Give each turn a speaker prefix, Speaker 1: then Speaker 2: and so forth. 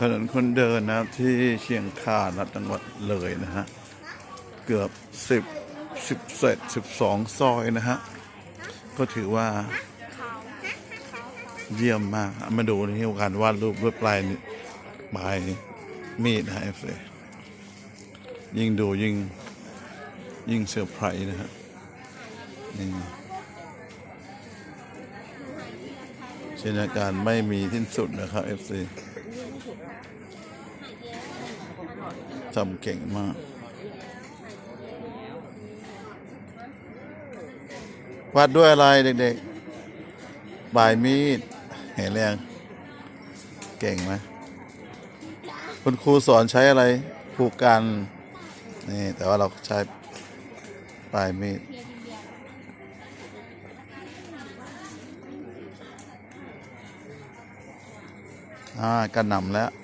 Speaker 1: ถนนคนเดินนะครับที่เชียงคานนะจังหวัดเลยนะฮะ เกือบสิบสิบเศษสิบสองซอยนะฮะ ก็ถือว่าเยี่ยมมาก มาดูนี่การวาดรูปด้วยปลายปลายมีดนะฮะเอฟยิ่งดูยิ่งยิ่งเซอร์ไพรส์นะฮะ จินตนาการไม่มีที่สุดนะครับเอฟซีทำเก่งมาก วาดด้วยอะไรเด็กๆบายมีด เห็นแรงเก่งไหมคุณครูสอนใช้อะไรผูกกัน นี่ แต่ว่าเราใช้ปลายมีด อ่ากันหนำแล้ว